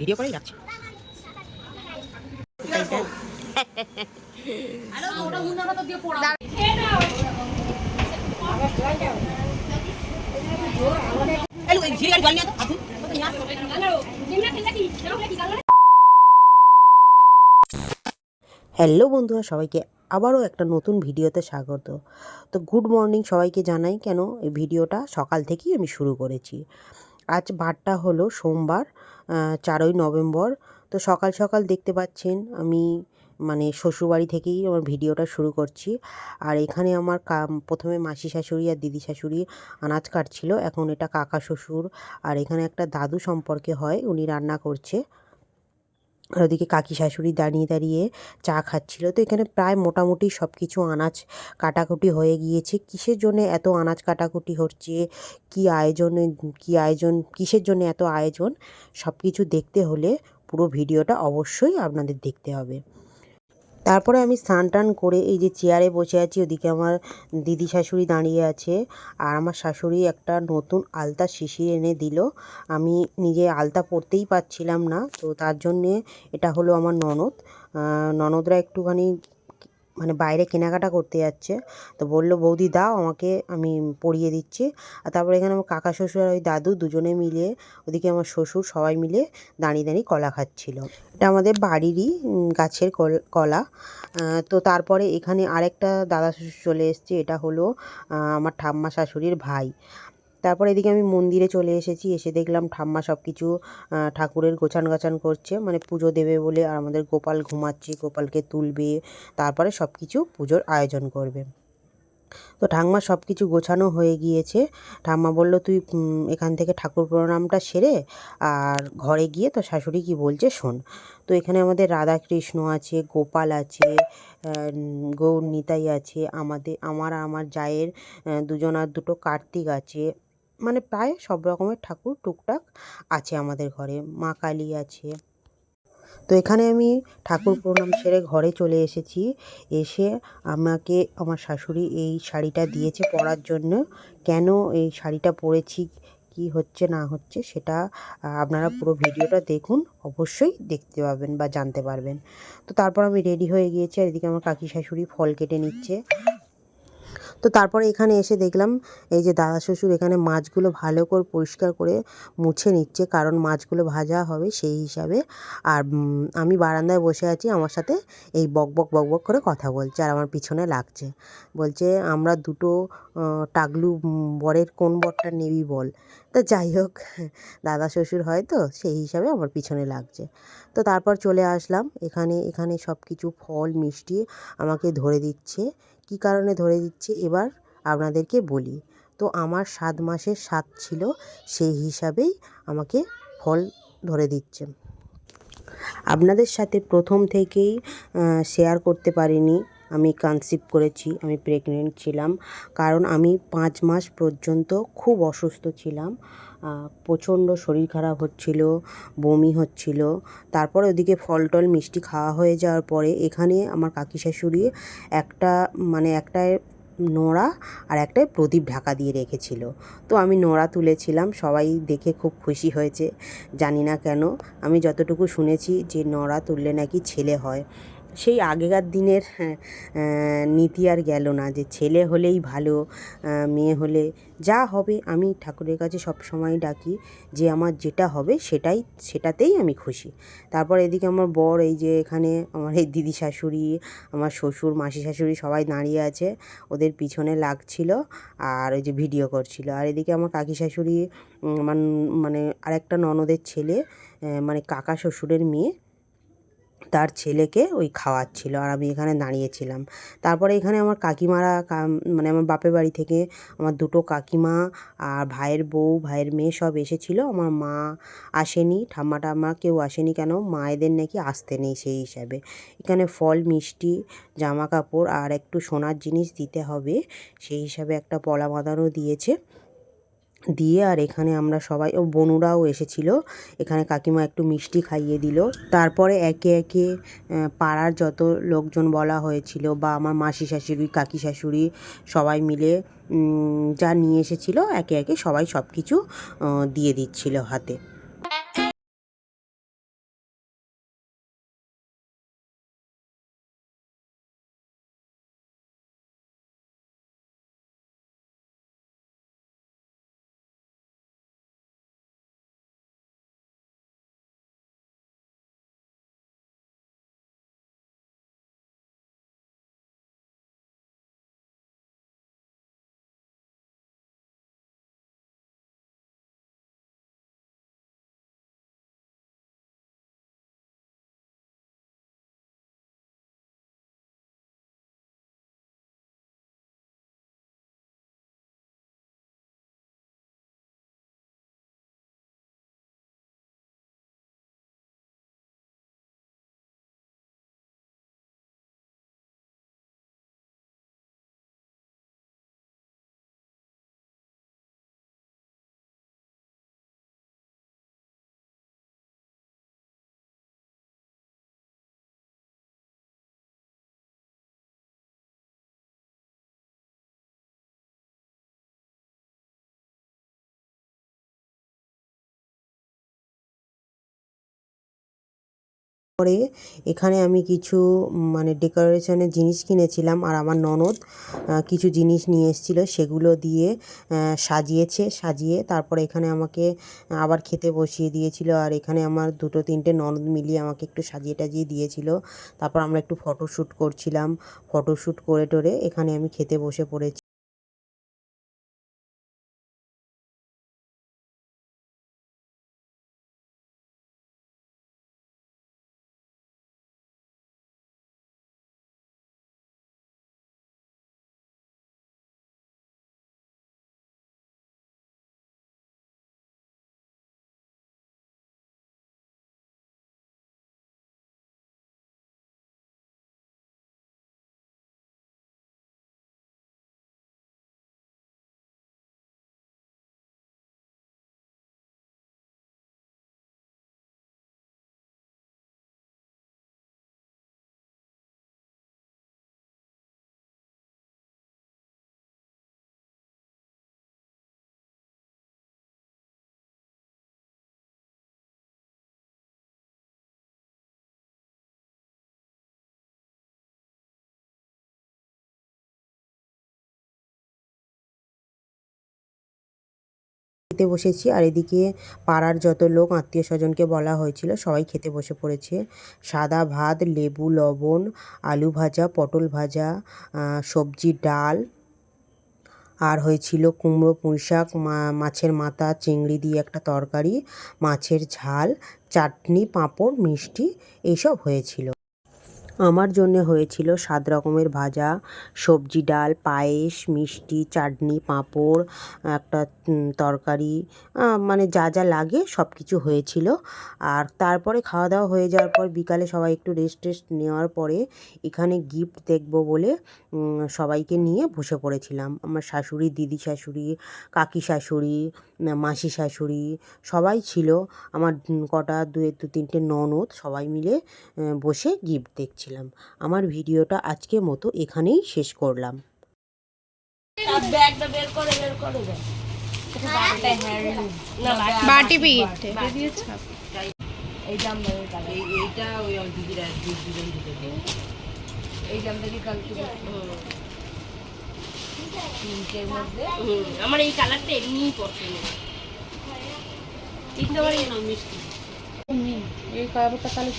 Video করেই যাচ্ছে। Hello বন্ধুরা, সবাইকে আবারও একটা নতুন ভিডিওতে স্বাগত। তো গুড মর্নিং সবাইকে জানাই কেন এই ভিডিওটা সকাল থেকেই আমি শুরু করেছি। আজ বারটা হলো সোমবার চারই নভেম্বর। তো সকাল সকাল দেখতে পাচ্ছেন আমি মানে শ্বশুরবাড়ি থেকেই আমার ভিডিওটা শুরু করছি। আর এখানে আমার প্রথমে মাসি শাশুড়ি আর দিদি শাশুড়ি আনাজ কাটছিল। এখন এটা কাকা শ্বশুর। আর এখানে একটা দাদু সম্পর্কে হয়, উনি রান্না করছে। আর ওদিকে কাকি শাশুড়ি দাঁড়িয়ে দাঁড়িয়ে চা খাচ্ছিল। তো এখানে প্রায় মোটামুটি সব কিছু আনাজ কাটাকুটি হয়ে গিয়েছে। কিসের জন্য এত আনাজ কাটাকুটি হচ্ছে? কি আয়োজনে, কি আয়োজন, কিসের জন্য এত আয়োজন? সব কিছু দেখতে হলে পুরো ভিডিওটা অবশ্যই আপনাদের দেখতে হবে। তারপরে আমি স্নান টান করে এই যে চেয়ারে বসে আছি, ওদিকে আমার দিদি শাশুড়ি দাঁড়িয়ে আছে আর আমার শাশুড়ি একটা নতুন আলতা শিশির এনে দিল। আমি নিজে আলতা পরতেই পারছিলাম না, তো তার জন্যে এটা হলো আমার ননদ। ননদরা একটুখানি মানে বাইরে কেনাকাটা করতে যাচ্ছে। তো বলল, বৌদি দাও, আমাকে আমি পরিয়ে দিচ্ছি। আর তারপরে এখানে আমার কাকা শ্বশুর আর ওই দাদু দুজনে মিলে, ওদিকে আমার শ্বশুর সবাই মিলে দাঁড়িয়ে দাঁড়িয়ে কলা খাচ্ছিল। এটা আমাদের বাড়িরই গাছের কলা তো তারপরে এখানে আরেকটা দাদা শ্বশুর চলে এসছে, এটা হলো আমার ঠাম্মা শাশুড়ির ভাই। তারপর এদিকে আমি মন্দিরে চলে এসেছি এসে দেখলাম ঠাম্মা সব কিছু ঠাকুরের গোছান গাছান করছে মানে পুজো দেবে বলে আর আমাদের গোপাল ঘুমাচ্ছে গোপালকে তুলবে তারপরে সব কিছু পুজোর আয়োজন করবে। তো ঠাম্মা সব কিছু গোছানো হয়ে গিয়েছে। ঠাম্মা বলল তুই এখান থেকে ঠাকুর প্রণামটা সেরে আর ঘরে গিয়ে তো শাশুড়ি কি বলছে শোন। তো এখানে আমাদের রাধা কৃষ্ণ আছে গোপাল আছে গৌর নিতাই আছে আমাদের আমার আমার জায়ের আহ, দুজন আর দুটো কার্তিক আছে। মানে প্রায় সব রকমের ঠাকুর টুকটাক আছে আমাদের ঘরে, মা কালী আছে। তো এখানে আমি ঠাকুর প্রণাম সেরে ঘরে চলে এসেছি। এসে আমাকে, আমার শাশুড়ি এই শাড়িটা দিয়েছে পরার জন্য। কেন এই শাড়িটা পরেছি, কি হচ্ছে, না হচ্ছে, সেটা আপনারা পুরো ভিডিওটা দেখুন, অবশ্যই দেখতে পাবেন বা জানতে পারবেন। তো তারপর আমি রেডি হয়ে গিয়েছি আর এদিকে আমার কাকি শাশুড়ি ফল কেটে নিচ্ছে। তো তারপরে এখানে এসে দেখলাম, এই যে দাদা শ্বশুর এখানে মাছগুলো ভালো করে পরিষ্কার করে মুছে নিচ্ছে, কারণ মাছগুলো ভাজা হবে সেই হিসাবে। আর আমি বারান্দায় বসে আছি, আমার সাথে এই বক বক বক বক করে কথা বলছে আর আমার পিছনে লাগছে। বলছে, আমরা দুটো টাগলু বরের কোন বরটা নেবি বল? তা যাই হোক, দাদা শ্বশুর হয় তো, সেই হিসাবে আমার পিছনে লাগছে। তো তারপর চলে আসলাম, এখানে এখানে সব কিছু ফল, মিষ্টি আমাকে ধরে দিচ্ছে। কী কারণে ধরে দিচ্ছে এবার আপনাদেরকে বলি। তো আমার সাত মাসের সাত ছিল, সেই হিসাবেই আমাকে ফল ধরে দিচ্ছে। আপনাদের সাথে প্রথম থেকেই শেয়ার করতে পারিনি। আমি কনসিভ করেছি, আমি প্রেগনেন্ট ছিলাম। কারণ আমি পাঁচ মাস পর্যন্ত খুব অসুস্থ ছিলাম। প্রচণ্ড শরীর খারাপ হচ্ছিল, বমি হচ্ছিল। তারপরে ওদিকে ফল টল মিষ্টি খাওয়া হয়ে যাওয়ার পরে এখানে আমার কাকি শাশুড়ি একটা মানে একটা নোড়া আর একটাই প্রদীপ ঢাকা দিয়ে রেখেছিল। তো আমি নোড়া তুলেছিলাম, সবাই দেখে খুব খুশি হয়েছে, জানি না কেন। আমি যতটুকু শুনেছি যে নড়া তুললে নাকি ছেলে হয়। সেই আগেকার দিনের হ্যাঁ, নীতি আর গেল না যে ছেলে হলেই ভালো মেয়ে হলে যা হবে। আমি ঠাকুরের কাছে সব সময় ডাকি যে আমার যেটা হবে সেটাই সেটাতেই আমি খুশি। তারপর এদিকে আমার বর এই যে এখানে আমার এই দিদি শাশুড়ি আমার শ্বশুর মাসি শাশুড়ি সবাই দাঁড়িয়ে আছে ওদের পিছনে লাগছিল আর ওই যে ভিডিও করছিল। আর এদিকে আমার কাকি শাশুড়ি আমার মানে আরেকটা ননদের ছেলে মানে কাকা শ্বশুরের মেয়ে তার ছেলেকে ওই খাওয়াচ্ছিল আর আমি এখানে দাঁড়িয়েছিলাম। তারপরে এখানে আমার কাকিমারা মানে আমার বাপের বাড়ি থেকে আমার দুটো কাকিমা আর ভাইয়ের বউ, ভাইয়ের মেয়ে সব এসেছিল। আমার মা আসেনি, ঠাম্মা টাম্মা কেউ আসেনি কেন? মায়েদের নাকি আসতে নেই সেই হিসাবে। এখানে ফল, মিষ্টি জামা কাপড় আর একটু সোনার জিনিস দিতে হবে। সেই হিসাবে একটা পলা বাঁধানো দিয়েছে। দিয়ে আর এখানে আমরা সবাই, ও বনুরাও এসেছিল। এখানে কাকিমা একটু মিষ্টি খাইয়ে দিল। তারপরে একে একে পাড়ার যত লোকজন বলা হয়েছিল বা আমার মাসি শাশুড়ি, কাকি শাশুড়ি সবাই মিলে যা নিয়ে এসেছিল, একে একে সবাই সব কিছু দিয়ে দিচ্ছিল হাতে। পরে এখানে আমি কিছু মানে ডেকোরেশনের জিনিস কিনেছিলাম আর আমার ননদ কিছু জিনিস নিয়ে এসেছিল, সেগুলো দিয়ে সাজিয়েছে, সাজিয়ে তারপরে এখানে আমাকে আবার খেতে বসিয়ে দিয়েছিল আর এখানে আমার দুটো তিনটে ননদ মিলিয়ে আমাকে একটু সাজিয়ে টাজিয়ে দিয়েছিল। তারপর আমরা একটু ফটোশ্যুট করছিলাম, ফটোশ্যুট করে টোরে এখানে আমি খেতে বসে পড়েছি। খেতে বসেছি আর এদিকে পাড়ার যত লোক আত্মীয় স্বজনকে বলা হয়েছিল সবাই খেতে বসে পড়েছে। সাদা ভাত, লেবু, লবণ, আলু ভাজা, পটল ভাজা সবজি, ডাল। আর হয়েছিল কুমড়ো, পুঁইশাক, মা- মাছের মাথা, চিংড়ি দিয়ে একটা তরকারি, মাছের ঝাল, চাটনি, পাঁপড়, মিষ্টি এইসব হয়েছিল। আমার জন্য হয়েছিল সাত রকমের ভাজা। সবজি ডাল, পায়েস, মিষ্টি, চাটনি, পাঁপড়, একটা তরকারি মানে যা যা লাগে সব কিছু হয়েছিল। আর তারপরে খাওয়া দাওয়া হয়ে যাওয়ার পর বিকালে সবাই একটু রেস্ট টেস্ট নেওয়ার পরে এখানে গিফট দেখব বলে সবাইকে নিয়ে বসে পড়েছিলাম। আমার শাশুড়ি, দিদি শাশুড়ি, কাকি শাশুড়ি, মাসি শাশুড়ি সবাই ছিল। আমার কটা দু দু, তিনটে ননদ সবাই মিলে বসে গিফট দেখছিলাম আমার ভিডিওটা আজকে মতো এখানেই শেষ করলাম। বাটি এই এইটা ওই দিদিরা দুজন দিতে। এই তিনটের মধ্যে আমার এই কালারটা এমনিই পছন্দ। মিষ্টি এই কালারটা তাহলে